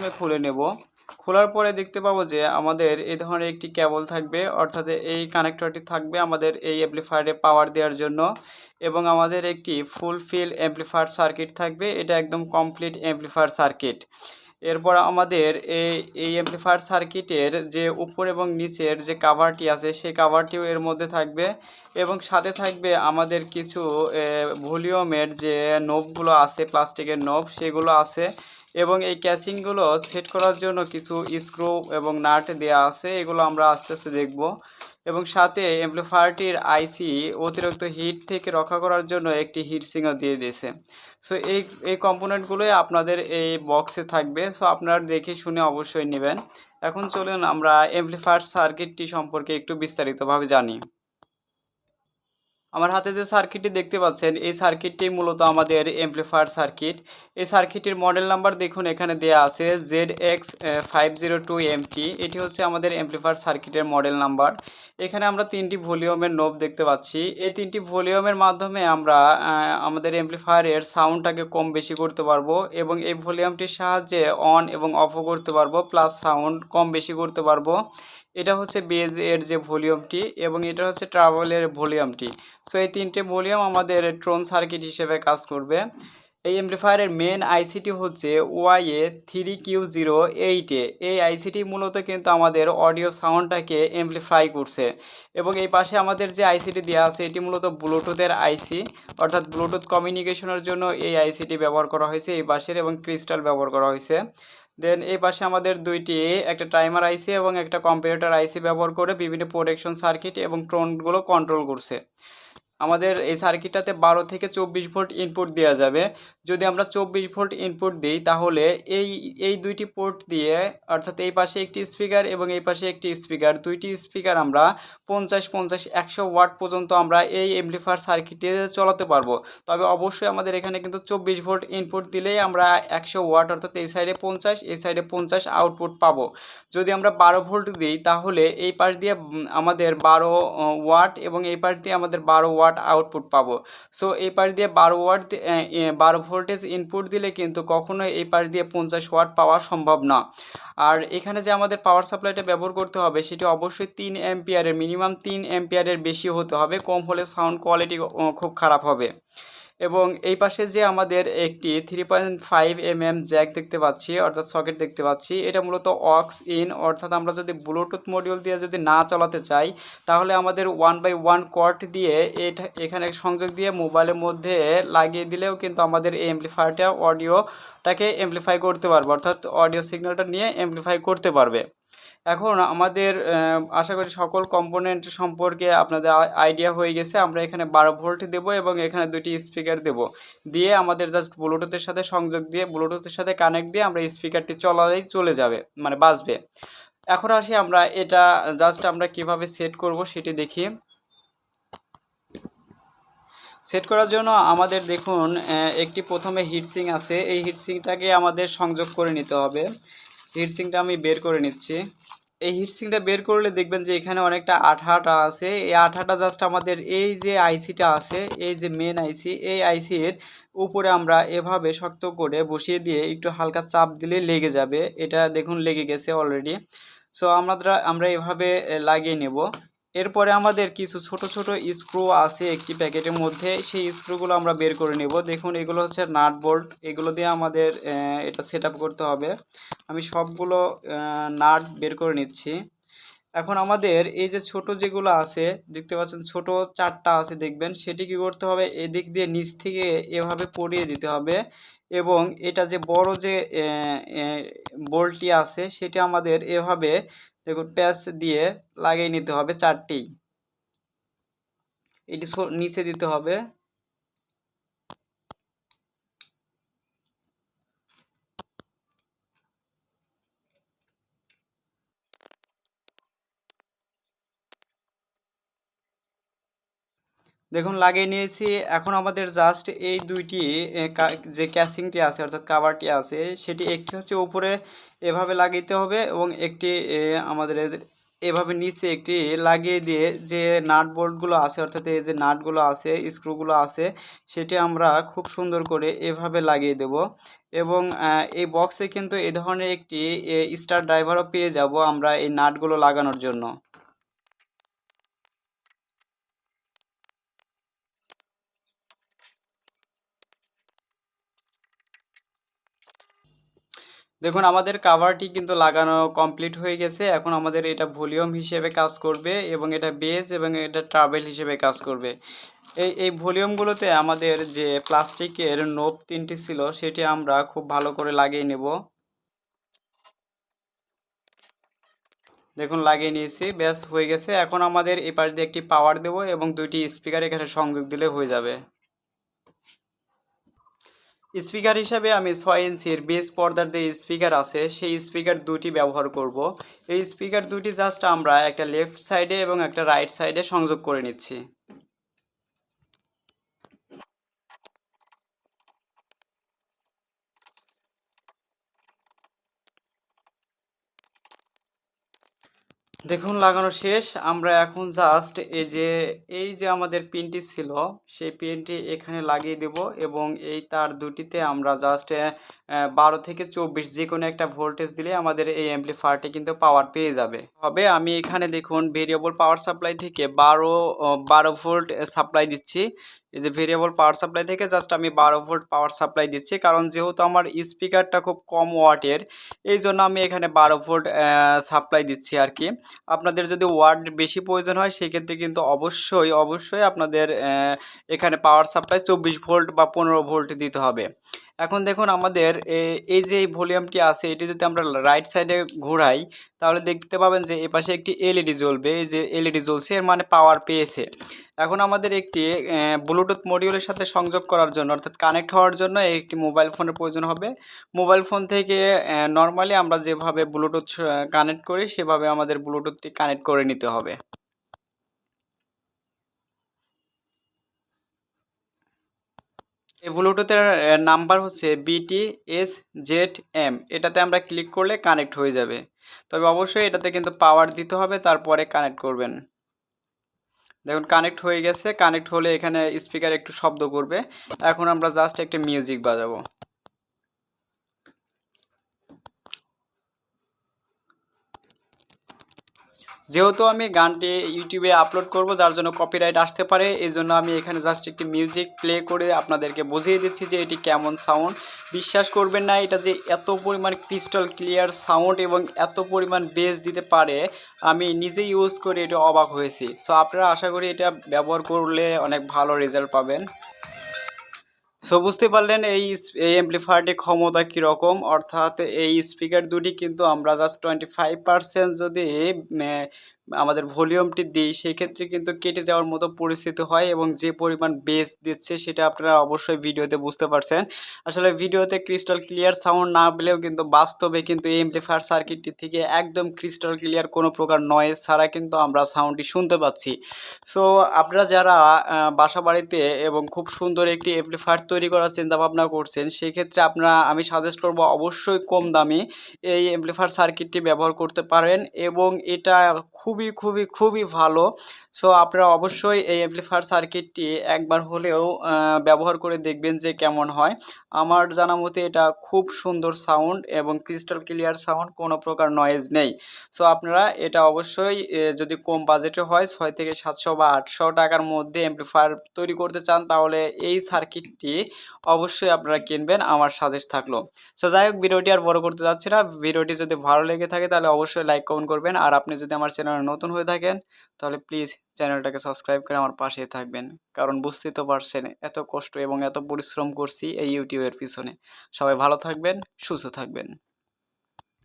প্রথমে খুলে নেব। খোলার পরে দেখতে পাবো যে আমাদের এই ধরনের একটি কেবল থাকবে, অর্থাৎ এই কানেক্টরটি থাকবে আমাদের এই অ্যাম্পলিফায়ারে পাওয়ার দেওয়ার জন্য এবং আমাদের একটি ফুল ফিল অ্যাম্পলিফায়ার সার্কিট থাকবে, এটা একদম কমপ্লিট অ্যাম্পলিফায়ার সার্কিট এরপর আমাদের এই এই অ্যাম্পলিফায়ার সার্কিটের যে উপর এবং নিচের যে কাভারটি আছে, সেই কাভারটিও এর মধ্যে থাকবে এবং সাথে থাকবে আমাদের কিছু ভলিউমের যে নোবগুলো আছে প্লাস্টিকের নোব সেগুলো আছে। এবং এই ক্যাচিংগুলো সেট করার জন্য কিছু স্ক্রু এবং নাট দেওয়া আছে, এগুলো আমরা আস্তে আস্তে দেখব। এবং সাথে অ্যাম্পলিফায়ারটির আইসি অতিরিক্ত হিট থেকে রক্ষা করার জন্য একটি হিট সিঙ্গার দিয়ে দিয়েছে। সো এই এই কম্পোনেন্টগুলোই আপনাদের এই বক্সে থাকবে। সো আপনারা দেখে শুনে অবশ্যই নেবেন। এখন চলুন আমরা অ্যাম্পলিফায়ার সার্কিটটি সম্পর্কে একটু বিস্তারিতভাবে জানি। আমার হাতে যে সার্কিটটি দেখতে পাচ্ছেন, এই সার্কিটটি মূলত আমাদের এমপ্লিফায়ার সার্কিট এই সার্কিটের মডেল নাম্বার দেখুন, এখানে দেয়া আছে Z X five zero two এটি হচ্ছে আমাদের এমপ্লিফায়ার সার্কিটের মডেল নাম্বার এখানে আমরা তিনটি ভলিউমের নোব দেখতে পাচ্ছি। এই তিনটি ভলিউমের মাধ্যমে আমরা আমাদের এমপ্লিফায়ারের সাউন্ডটাকে কম বেশি করতে পারব এবং এই ভলিউমটির সাহায্যে অন এবং অফও করতে পারব প্লাস সাউন্ড কম বেশি করতে পারব। এটা হচ্ছে বেজ এর যে ভলিউমটি এবং এটা হচ্ছে ট্রাভেলের ভলিউমটি। সো, এই তিনটে ভলিউম আমাদের ট্রোন সার্কিট হিসেবে কাজ করবে। এই এমপ্লিফায়ারের মেন আইসিটি হচ্ছে ওয়াইএ থ্রি কিউ জিরো এইটে এই আইসিটি মূলত কিন্তু আমাদের অডিও সাউন্ডটাকে এমপ্লিফাই করছে এবং এই পাশে আমাদের যে আইসিটি দেওয়া আছে, এটি মূলত ব্লুটুথের আইসি অর্থাৎ ব্লুটুথ কমিউনিকেশনের জন্য এই আইসিটি ব্যবহার করা হয়েছে। এই পাশের এবং ক্রিস্টাল ব্যবহার করা হয়েছে। দেন এই পাশে আমাদের দুইটি একটা টাইমার আইসি এবং একটা কম্পিউটার আইসি ব্যবহার করে বিভিন্ন প্রোটেকশন সার্কিট এবং ট্রোনগুলো কন্ট্রোল করছে। আমাদের এই সার্কিটটাতে বারো থেকে চব্বিশ ভোল্ট ইনপুট দেওয়া যাবে। যদি আমরা চব্বিশ ভোল্ট ইনপুট দিই, তাহলে এই এই দুইটি পোর্ট দিয়ে, অর্থাৎ এই পাশে একটি স্পিকার এবং এই পাশে একটি স্পিকার দুইটি স্পিকার আমরা পঞ্চাশ পঞ্চাশ, একশো ওয়াট পর্যন্ত আমরা এই এমপ্লিফায়ার সার্কিটে চলাতে পারব। তবে অবশ্যই আমাদের এখানে কিন্তু চব্বিশ ভোল্ট ইনপুট দিলেই আমরা একশো ওয়াট অর্থাৎ এই সাইডে পঞ্চাশ, এই সাইডে পঞ্চাশ আউটপুট পাবো। যদি আমরা বারো ভোল্ট দিই, তাহলে এই পাশ দিয়ে আমাদের বারো ওয়াট এবং এই পাশ দিয়ে আমাদের বারো ওয়াট ওয়াট আউটপুট পাবো। সো এই পাশ দিয়ে বারো ওয়াট বারো ভোল্টেজ ইনপুট দিলে কিন্তু কখনোই এই পাশ দিয়ে পঞ্চাশ ওয়াট পাওয়া সম্ভব না। আর এখানে যে আমাদের পাওয়ার সাপ্লাইটা ব্যবহার করতে হবে, সেটি অবশ্যই তিন এম্পিয়ারের মিনিমাম তিন এম্পিয়ারের বেশি হতে হবে। কম হলে সাউন্ড কোয়ালিটি খুব খারাপ হবে। এবং এই পাশে যে আমাদের একটি three point five M M jack দেখতে পাচ্ছি, অর্থাৎ সকেট দেখতে পাচ্ছি, এটা মূলত অক্স ইন অর্থাৎ আমরা যদি ব্লুটুথ মডিউল দিয়ে যদি না চালাতে চাই, তাহলে আমাদের ওয়ান বাই ওয়ান কর্ট দিয়ে এটা, এখানে সংযোগ দিয়ে মোবাইলের মধ্যে লাগিয়ে দিলেও কিন্তু আমাদের এই অ্যাম্পলিফায়ারটা অডিওটাকে অ্যাম্পলিফাই করতে পারবে, অর্থাৎ অডিও সিগন্যালটা নিয়ে অ্যাম্পলিফাই করতে পারবে। এখন আমাদের আশা করি সকল কম্পোনেন্ট সম্পর্কে আপনাদের আইডিয়া হয়ে গেছে। আমরা এখানে বারো ভোল্ট দেব এবং এখানে দুটি স্পিকার দেব। দিয়ে আমাদের জাস্ট ব্লুটুথের সাথে সংযোগ দিয়ে ব্লুটুথের সাথে কানেক্ট দিয়ে আমরা স্পিকারটি চলালেই চলে যাবে মানে বাজবে। এখন আসি আমরা এটা জাস্ট আমরা কীভাবে সেট করব সেটি দেখি। সেট করার জন্য আমাদের দেখুন একটি প্রথমে হিটসিং আছে। এই হিটসিংটাকে আমাদের সংযোগ করে নিতে হবে। হিটসিংটা আমি বের করে নিচ্ছি। এই হিটসিংটা বের করলে দেখবেন যে এখানে অনেকটা আঠাটা আছে। এই আঠাটা জাস্ট আমাদের এই যে আইসিটা আছে, এই যে মেন আইসি এই আইসির উপরে আমরা এভাবে শক্ত করে বসিয়ে দিয়ে একটু হালকা চাপ দিলে লেগে যাবে। এটা দেখুন লেগে গেছে অলরেডি সো আমরা আমরা এভাবে লাগিয়ে নেব। এরপরে আমাদের কিছু ছোট ছোট স্ক্রু আছে একটি প্যাকেটের মধ্যে। সেই স্ক্রুগুলো আমরা বের করে নেব। দেখুন, এগুলো হচ্ছে নাট বোল্ট। এগুলো দিয়ে আমাদের এটা সেট করতে হবে। আমি সবগুলো নাট বের করে নিচ্ছি। এখন আমাদের এই যে ছোট যেগুলো আছে, দেখতে পাচ্ছেন ছোট চারটা আছে, দেখবেন। সেটি কি করতে হবে? এদিক দিয়ে নিচ থেকে এভাবে পরিয়ে দিতে হবে এবং এটা যে বড় যে বোল্টটি আছে, সেটি আমাদের এভাবে দেখুন প্যাচ দিয়ে লাগিয়ে নিতে হবে চারটি। এটি নিচে দিতে হবে। দেখুন, লাগিয়ে নিয়েছি। এখন আমাদের জাস্ট এই দুইটি যে ক্যাসিংটি আছে, অর্থাৎ কাভারটি আছে, সেটি একটি হচ্ছে উপরে এভাবে লাগাইতে হবে এবং একটি আমাদের এভাবে নিচে একটি লাগিয়ে দিয়ে যে নাট বোল্টগুলো আছে, অর্থাৎ এই যে নাটগুলো আছে স্ক্রুগুলো আছে, সেটি আমরা খুব সুন্দর করে এভাবে লাগিয়ে দেব এবং এই বক্সে কিন্তু এ ধরনের একটি স্টার ড্রাইভারও পেয়ে যাব আমরা এই নাটগুলো লাগানোর জন্য। দেখুন, আমাদের কাভারটি কিন্তু লাগানো কমপ্লিট হয়ে গেছে। এখন আমাদের এটা ভলিউম হিসেবে কাজ করবে এবং এটা বেস এবং এটা ট্রাভেল হিসেবে কাজ করবে। এই এই ভলিউমগুলোতে আমাদের যে প্লাস্টিকের নোপ তিনটি ছিল, সেটি আমরা খুব ভালো করে লাগিয়ে নেব। দেখুন, লাগিয়ে নিয়েছি, ব্যাস হয়ে গেছে। এখন আমাদের এই পাশ দিয়ে একটি পাওয়ার দেব এবং দুইটি স্পিকার এখানে সংযোগ দিলে হয়ে যাবে। স্পিকার হিসাবে আমি ছয় ইঞ্চির বেস পর্দার যে স্পিকার আছে, সেই স্পিকার দুটি ব্যবহার করব। এই স্পিকার দুটি জাস্ট আমরা একটা লেফট সাইডে এবং একটা রাইট সাইডে সংযোগ করে নিচ্ছি। দেখুন, লাগানো শেষ। আমরা এখন জাস্ট এই যে এই যে আমাদের পিনটি ছিল, সেই পিনটি এখানে লাগিয়ে দেব এবং এই তার দুটিতে আমরা জাস্ট বারো থেকে চব্বিশ যে কোনো একটা ভোল্টেজ দিলে আমাদের এই অ্যাম্পলিফায়ারটি কিন্তু পাওয়ার পেয়ে যাবে। হবে আমি এখানে দেখুন ভেরিয়েবল পাওয়ার সাপ্লাই থেকে বারো বারো ভোল্ট সাপ্লাই দিচ্ছি। এই যে ভেরিয়েবল পাওয়ার সাপ্লাই থেকে জাস্ট আমি বারো ভোল্ট পাওয়ার সাপ্লাই দিচ্ছি। কারণ যেহেতু আমার স্পিকারটা খুব কম ওয়াটের, এই জন্য আমি এখানে বারো ভোল্ট সাপ্লাই দিচ্ছি আর কি। আপনাদের যদি ওয়াট বেশি প্রয়োজন হয়, সেক্ষেত্রে কিন্তু অবশ্যই অবশ্যই আপনাদের এখানে পাওয়ার সাপ্লাই চব্বিশ ভোল্ট বা পনেরো ভোল্ট দিতে হবে। এখন দেখুন আমাদের এই যে ভলিউমটি আছে, এটি যদি আমরা রাইট সাইডে ঘোরাই, তাহলে দেখতে পাবেন যে এপাশে একটি এলইডি জ্বলবে। এই যে এলইডি জ্বলছে, এর মানে পাওয়ার পেয়েছে। এখন আমাদের একটি ব্লুটুথ মডিউলের সাথে সংযোগ করার জন্য, অর্থাৎ কানেক্ট হওয়ার জন্য একটি মোবাইল ফোনের প্রয়োজন হবে। মোবাইল ফোন থেকে নর্মালি আমরা যেভাবে ব্লুটুথ কানেক্ট করি, সেভাবে আমাদের ব্লুটুথটি কানেক্ট করে নিতে হবে। এই ব্লুটুথের নাম্বার হচ্ছে বিটি এস জেড এম এটাতে আমরা ক্লিক করলে কানেক্ট হয়ে যাবে। তবে অবশ্যই এটাতে কিন্তু পাওয়ার দিতে হবে, তারপরে কানেক্ট করবেন। দেখুন, কানেক্ট হয়ে গেছে। কানেক্ট হলে এখানে স্পিকার একটু শব্দ করবে। এখন আমরা জাস্ট একটা মিউজিক বাজাবো। যেহেতু আমি গানটি ইউটিউবে আপলোড করব, যার জন্য কপিরাইট আসতে পারে, এই জন্য আমি এখানে জাস্ট একটি মিউজিক প্লে করে আপনাদেরকে বুঝিয়ে দিচ্ছি যে এটি কেমন সাউন্ড বিশ্বাস করবেন না, এটা যে এত পরিমাণ ক্রিস্টাল ক্লিয়ার সাউন্ড এবং এত পরিমাণ বেস দিতে পারে, আমি নিজে ইউজ করে এটা অবাক হয়েছি। সো আপনারা আশা করি এটা ব্যবহার করলে অনেক ভালো রেজাল্ট পাবেন। সো বুঝতে পারলেন এই এই অ্যাম্পলিফায়ারটির ক্ষমতা কীরকম? অর্থাৎ এই স্পিকার দুটি কিন্তু আমরা জাস্ট টোয়েন্টি ফাইভ পার্সেন্ট যদি আমাদের ভলিউমটি দিই, সেক্ষেত্রে কিন্তু কেটে যাওয়ার মতো পরিস্থিতি হয় এবং যে পরিমাণ বেস দিচ্ছে সেটা আপনারা অবশ্যই ভিডিওতে বুঝতে পারছেন। আসলে ভিডিওতে ক্রিস্টাল ক্লিয়ার সাউন্ড না পেলেও কিন্তু বাস্তবে কিন্তু এই এমপ্লিফায়ার সার্কিটটি থেকে একদম ক্রিস্টাল ক্লিয়ার কোনো প্রকার নয়েজ ছাড়া কিন্তু আমরা সাউন্ডটি শুনতে পাচ্ছি। সো আপনারা যারা বাসা বাড়িতে এবং খুব সুন্দর একটি এমপ্লিফায়ার তৈরি করার চিন্তা ভাবনা করছেন, সেক্ষেত্রে আপনারা, আমি সাজেস্ট করব অবশ্যই কম দামি এই এমপ্লিফায়ার সার্কিটটি ব্যবহার করতে পারেন এবং এটা খুব খুবই খুবই খুবই ভালো। সো আপনারা অবশ্যই এই অ্যাম্পলিফায়ার সার্কিটটি একবার হলেও ব্যবহার করে দেখবেন যে কেমন হয়। আমার জানা মতে এটা খুব সুন্দর সাউন্ড এবং ক্রিস্টাল ক্লিয়ার সাউন্ড কোনো প্রকার নয়েজ নেই। সো আপনারা এটা অবশ্যই যদি কম বাজেটে হয়, ছয় থেকে সাতশো বা আটশো টাকার মধ্যে অ্যাম্পলিফায়ার তৈরি করতে চান, তাহলে এই সার্কিটটি অবশ্যই আপনারা কিনবেন। আমার সাজেস্ট থাকল। সো যাই হোক, ভিডিওটি আর বড় করতে যাচ্ছি না। ভিডিওটি যদি ভালো লেগে থাকে, তাহলে অবশ্যই লাইক কমেন্ট করবেন। আর আপনি যদি আমার চ্যানেলে নতুন হয়ে থাকেন, তাহলে প্লিজ চ্যানেলটাকে সাবস্ক্রাইব করে আমার পাশে থাকবেন। কারণ বুঝতেই তো পারছেন এত কষ্ট এবং এত পরিশ্রম করছি এই ইউটিউবের পিছনে। সবাই ভালো থাকবেন, সুস্থ থাকবেন।